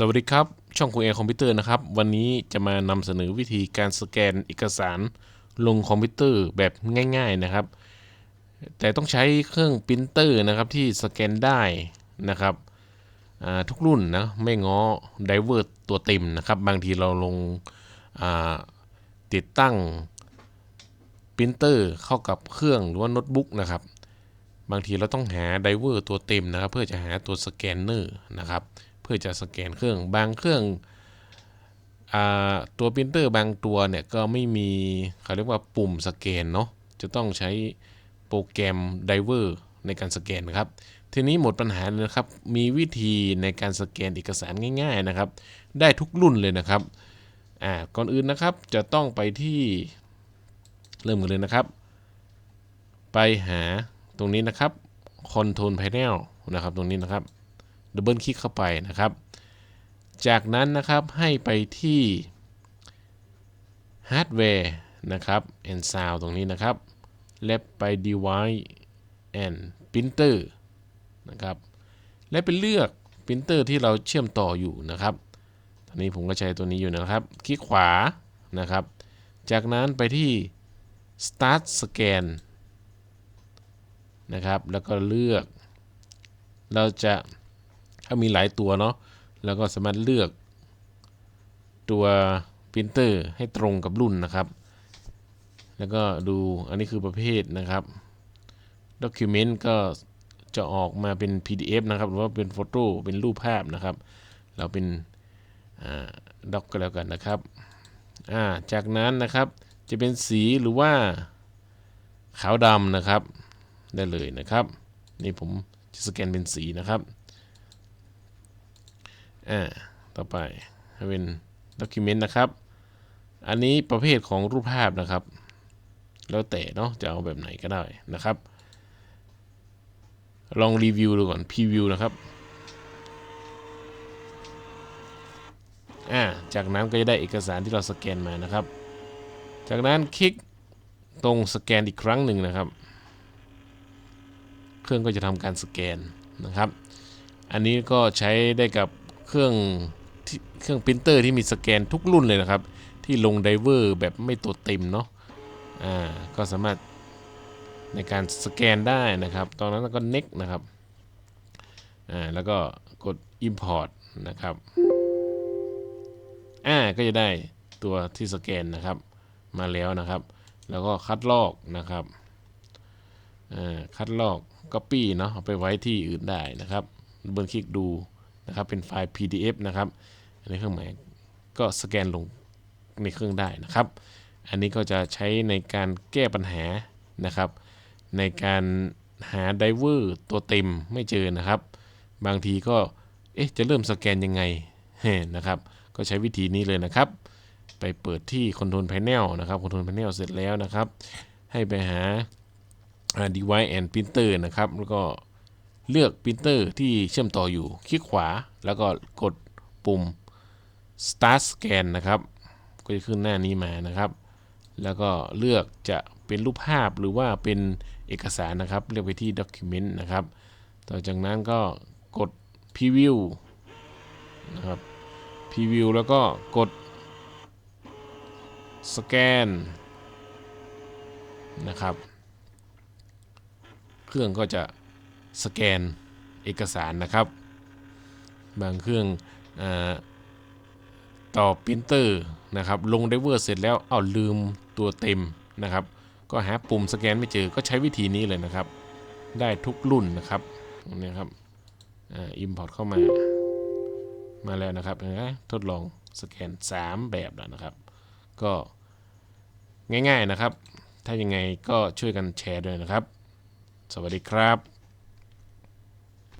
สวัสดีครับ ช่องคุยแอร์คอมพิวเตอร์นะครับ วันนี้จะมานำเสนอวิธีการสแกนเอกสารลงคอมพิวเตอร์แบบง่าย ๆนะครับ แต่ต้องใช้เครื่องปรินเตอร์นะครับที่สแกนได้นะครับทุกรุ่นนะไม่ง้อไดเวอร์ตัวเต็มนะครับ บางทีเราลงาติดตั้งปรินเตอร์เข้ากับเครื่องหรือว่าโน้ตบุ๊กนะครับ บางทีเราต้องหาไดเวอร์ตัวเต็มนะครับ เพื่อจะหาตัวสแกนเนอร์นะครับ พื่อจะสแกนเครื่องบางเครื่องอตัวปรินเตอร์บางตัวเนี่ยก็ไม่มีเขาเรียกว่าปุ่มสแกนเนาะจะต้องใช้โปรแกรมไดเวอร์ในการสแกนนะครับ ทีนี้หมดปัญหาเลยนะครับ มีวิธีในการสแกนเอกสารง่าย ๆนะครับ ได้ทุกรุ่นเลยนะครับอ่าก่อนอื่นนะครับจะต้องไปที่เริ่มกันเลยนะครับ ไปหาตรงนี้นะครับ Control Panel นะครับตรงนี้นะครับ ดับเบิลคลิกเข้าไปนะครับ จากนั้นนะครับให้ไปที่ Hardware นะครับ and Sound ตรงนี้นะครับ และไป Device and Printer นะครับ และไปเลือกปรินเตอร์ที่เราเชื่อมต่ออยู่นะครับ ตอนนี้ผมก็ใช้ตัวนี้อยู่นะครับ คลิกขวานะครับ จากนั้นไปที่ Start Scan นะครับ แล้วก็เลือก เราจะ ถ้ามีหลายตัวเนาะแล้วก็สามารถเลือกตัวปรินเตอร์ให้ตรงกับรุ่นนะครับ แล้วก็ดูอันนี้คือประเภทนะครับ Document ก็จะออกมาเป็น PDF นะครับ หรือว่าเป็นโฟโต้เป็นรูปภาพนะครับ เราเป็นด็อกก็แล้วกันนะครับาจากนั้นนะครับจะเป็นสีหรือว่าขาวดำนะครับ ได้เลยนะครับ นี่ผมจะสแกนเป็นสีนะครับ อ่าต่อไปให้เป็น Document นะครับ อันนี้ประเภทของรูปภาพนะครับ แล้วแต่เนาะจะเอาแบบไหนก็ได้นะครับ ลองรีวิวดูก่อนพรีวิวนะครับอ่าจากนั้นก็จะได้เอกสารที่เราสแกนมานะครับ จากนั้นคลิกตรงสแกนอีกครั้งหนึ่งนะครับ เครื่องก็จะทำการสแกนนะครับ อันนี้ก็ใช้ได้กับ เครื่องเครื่องปรินเตอร์ที่มีสแกนทุกรุ่นเลยนะครับ ที่ลงไดเวอร์แบบไม่ตัวเต็มเนาะอ่าก็สามารถในการสแกนได้นะครับ ตอนนั้นก็ next นะครับอ่าแล้วก็กด import นะครับอ่าก็จะได้ตัวที่สแกนนะครับ มาแล้วนะครับ แล้วก็คัดลอกนะครับอ่าคัดลอก Copy เนาะเอาไปไว้ที่อื่นได้นะครับเบิร์คลิกดู นะครับเป็นไฟล์ PDF นะครับในเครื่องหมายก็สแกนลงในเครื่องได้นะครับ อันนี้ก็จะใช้ในการแก้ปัญหานะครับ ในการหาไดเวอร์ตัวเต็มไม่เจอนะครับ บางทีก็เอ๊ะจะเริ่มสแกนยังไงนะครับ ก็ใช้วิธีนี้เลยนะครับ ไปเปิดที่ Control Panel นะครับ Control Panel เสร็จแล้วนะครับ ให้ไปหา device and printer นะครับ แล้วก็ เลือกปรินเตอร์ที่เชื่อมต่ออยู่ คลิกขวาแล้วก็กดปุ่ม start scan นะครับ ก็จะขึ้นหน้านี้มานะครับ แล้วก็เลือกจะเป็นรูปภาพหรือว่าเป็นเอกสารนะครับ เลือกไปที่ document นะครับ ต่อจากนั้นก็กด preview นะครับ preview แล้วก็กด scan นะครับ เครื่องก็จะ สแกนเอกสารนะครับ บางเครื่องอต่อปรินเตอร์นะครับลงไดเวอร์เสร็จแล้วเอาลืมตัวเต็มนะครับ ก็หาปุ่มสแกนไม่เจอก็ใช้วิธีนี้เลยนะครับ ได้ทุกรุ่นนะครับนี่ครับอิมพอร์ตเข้ามามาแล้วนะครับนะทดลองสแกน 3 แบบแล้วนะครับ ก็ง่ายๆนะครับ ถ้ายังไงก็ช่วยกันแชร์ด้วยนะครับ สวัสดีครับ